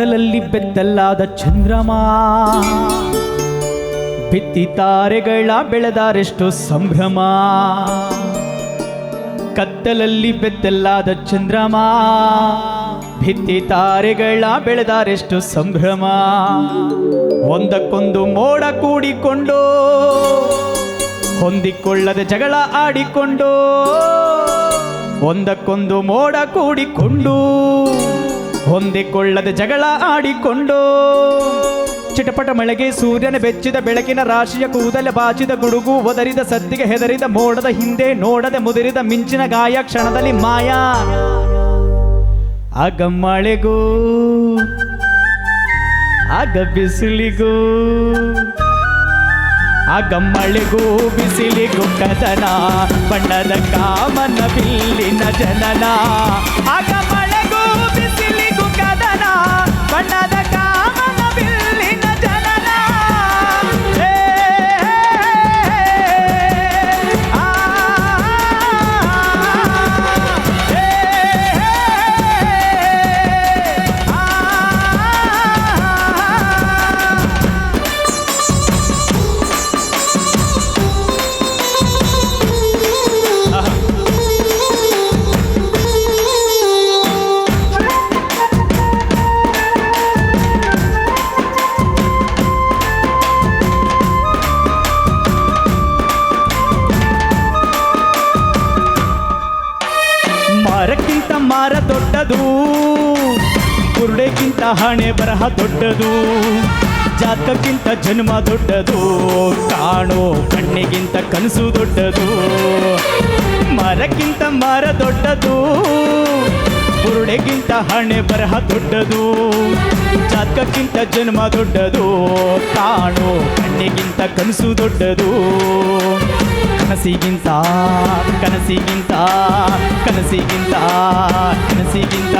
ಕತ್ತಲಲ್ಲಿ ಬೆತ್ತಲ್ಲಾದ ಚಂದ್ರಮ. ಬಿತ್ತಿ ತಾರೆಗಳ ಬೆಳೆದಾರೆಷ್ಟು ಸಂಭ್ರಮ. ಕತ್ತಲಲ್ಲಿ ಬೆತ್ತಲ್ಲಾದ ಚಂದ್ರಮ. ಭಿತ್ತಿ ತಾರೆಗಳ ಬೆಳೆದಾರೆಷ್ಟು ಸಂಭ್ರಮ. ಒಂದಕ್ಕೊಂದು ಮೋಡ ಕೂಡಿಕೊಂಡು, ಹೊಂದಿಕೊಳ್ಳದೆ ಜಗಳ ಆಡಿಕೊಂಡು, ಒಂದಕ್ಕೊಂದು ಮೋಡ ಕೂಡಿಕೊಂಡು ಹೊಂದಿಕೊಳ್ಳದೆ ಜಗಳ ಆಡಿಕೊಂಡು ಚಿಟಪಟ ಮಳೆಗೆ ಸೂರ್ಯನ ಬೆಚ್ಚಿದ ಬೆಳಕಿನ ರಾಶಿಯ ಕೂದಲೆ ಬಾಚಿದ ಗುಡುಗು ಒದರಿದ ಸದ್ದಿಗೆ ಹೆದರಿದ ಮೋಡದ ಹಿಂದೆ ನೋಡದೆ ಮುದಿರಿದ ಮಿಂಚಿನ ಗಾಯ ಕ್ಷಣದಲ್ಲಿ ಮಾಯ. ಆಗ ಮಳೆಗೂ, ಆಗ ಬಿಸಿಲಿಗೂ, ಆಗ ಮಳೆಗೂ ಬಿಸಿಲಿಗೂ ಕದನ ಬಣ್ಣದ ಕಾಮನ ಬಿಲ್ಲಿನ ಜನನ. ಆಗ ಕುರುಡೆಗಿಂತ ಹಣೆ ಬರಹ ದೊಡ್ಡದು ಜಾತಕ್ಕಿಂತ ಜನ್ಮ ದೊಡ್ಡದು, ಕಾಣೋ ಕಣ್ಣಿಗಿಂತ ಕನಸು ದೊಡ್ಡದು, ಮರಕ್ಕಿಂತ ಮರ ದೊಡ್ಡದು ಬುರುಡೆಗಿಂತ ಹಣೆ ಬರಹ ದೊಡ್ಡದು ಜಾತಕ್ಕಿಂತ ಜನ್ಮ ದೊಡ್ಡದು, ಕಾಣೋ ಕಣ್ಣಿಗಿಂತ ಕನಸು ದೊಡ್ಡದು. ಕನಸಿಗಿಂತ ಕನಸಿಗಿಂತ ಕನಸಿಗಿಂತ ಕನಸಿಗಿಂತ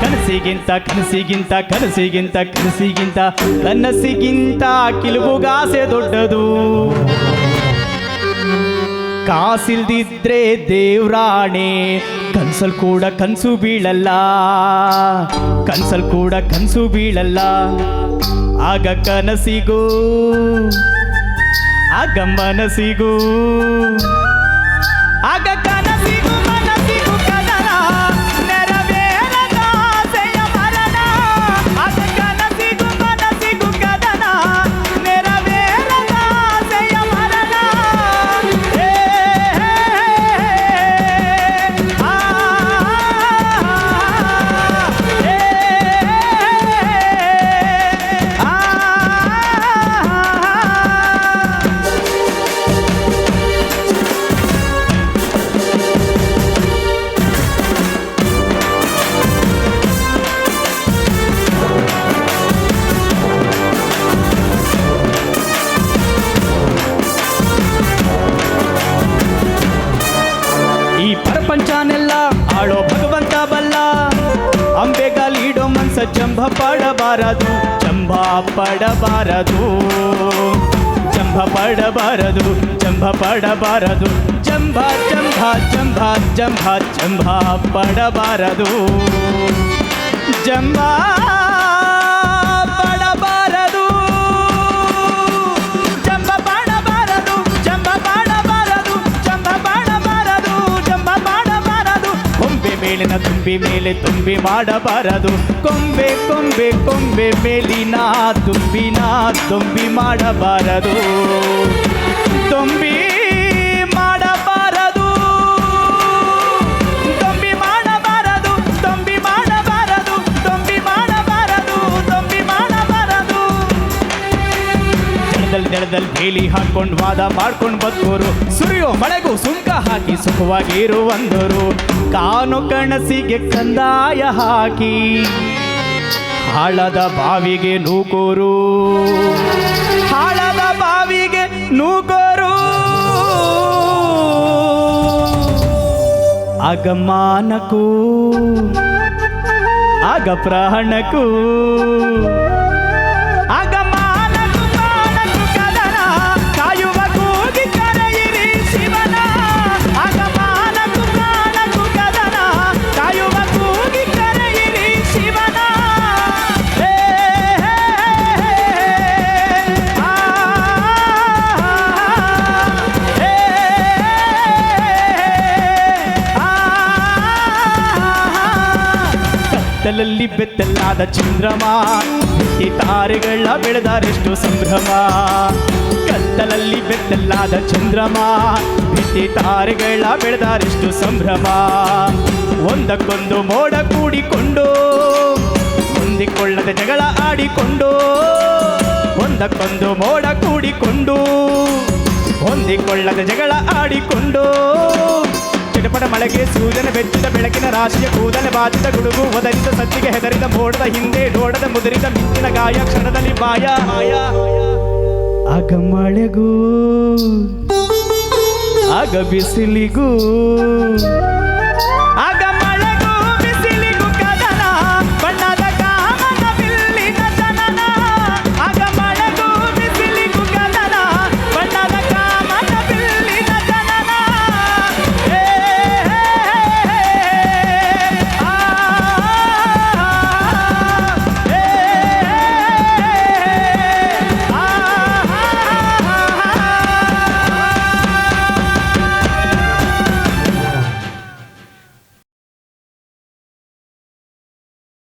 ಕನಸಿಗಿಂತ ಕನಸಿಗಿಂತ ಕನಸಿಗಿಂತ ಕನಸಿಗಿಂತ ಕನಸಿಗಿಂತ ಕಿಲುಬುಗಾಸೆ ದೊಡ್ಡದು. ಕಾಸಿಲ್ದಿದ್ರೆ ದೇವ್ರಾಣೆ, ಕನ್ಸಲ್ ಕೂಡ ಕನ್ಸು ಬೀಳಲ್ಲ, ಕನ್ಸಲ್ ಕೂಡ ಕನ್ಸು ಬೀಳಲ್ಲ. ಆಗ ಕನಸಿಗೂ ಆಗ ಸಿಗೂ ಆಗ ಪ್ರಪಂಚನೆಲ್ಲ ಆಳೋ ಭಗವಂತ ಬಲ್ಲ. ಅಂಬೆಗಾಲಿಡೋ ಮನ್ಸ ಚಂಬ ಪಡಬಾರದು ಚಂಬ ಪಡಬಾರದು. ಚಂಬ ಪಡಬಾರದು ಚಂಬ ಪಡಬಾರದು. ಚಂಬ ಚಂಬ ಚಂಬ ಚಂಬ ಚಂಬ ಪಡಬಾರದು. ಜಂಬಾ ಮೇಲಿನ ತುಂಬಿ ಮೇಲೆ ತುಂಬಿ ಮಾಡಬಾರದು. ಕೊಂಬೆ ಕೊಂಬೆ ಕೊಂಬೆ ಮೇಲಿನ ತುಂಬಿನ ತುಂಬಿ ಮಾಡಬಾರದು. ತುಂಬಿ ದಳದಲ್ಲಿ ಬೇಲಿ ಹಾಕೊಂಡು ವಾದ ಮಾಡ್ಕೊಂಡು ಬದುಕೋರು ಸುರಿಯೋ ಮಳೆಗೂ ಸುಂಕ ಹಾಕಿ ಸುಖವಾಗಿ ಇರುವಂದರು ಕಾನು ಕಣಸಿಗೆ ಕಂದಾಯ ಹಾಕಿ ಹಾಳದ ಬಾವಿಗೆ ನೂಕೋರು. ಹಾಳದ ಬಾವಿಗೆ ನೂಕೋರು. ಅಗಮಾನಕ್ಕೂ ಆಗ ಪ್ರಾಣಕ್ಕೂ ಕತ್ತಲಲ್ಲಿ ಬೆತ್ತಲಾದ ಚಂದ್ರಮ, ಈ ತಾರೆಗಳ ಬೆಳೆದರೆಷ್ಟು ಸಂಭ್ರಮ. ಕತ್ತಲಲ್ಲಿ ಬೆತ್ತಲಾದ ಚಂದ್ರಮ, ಈ ತಾರೆಗಳ ಬೆಳೆದರೆಷ್ಟು ಸಂಭ್ರಮ. ಒಂದಕ್ಕೊಂದು ಮೋಡ ಕೂಡಿಕೊಂಡು, ಹೊಂದಿಕೊಳ್ಳದ ಜಗಳ ಆಡಿಕೊಂಡು, ಒಂದಕ್ಕೊಂದು ಮೋಡ ಕೂಡಿಕೊಂಡು, ಹೊಂದಿಕೊಳ್ಳದ ಜಗಳ ಆಡಿಕೊಂಡು ಚಿಟಪಟ ಮಳೆಗೆ ಸೂರ್ಯನ ಬೆಚ್ಚಿದ ಬೆಳಕಿನ ರಾಶಿಯ ಕೂದಲ ಬಾಚಿದ ಗುಡುಗು ಒದರಿದ ಸತ್ತಿಗೆ ಹೆದರಿದ ಮೋಡದ ಹಿಂದೆ ಡೋಡದ ಮುದುರಿದ ಮಿಂಚಿನ ಗಾಯ ಕ್ಷಣದಲ್ಲಿ ಬಾಯ. ಮಾಯ ಆಗ ಮಳೆಗೂ, ಆಗ ಬಿಸಿಲಿಗೂ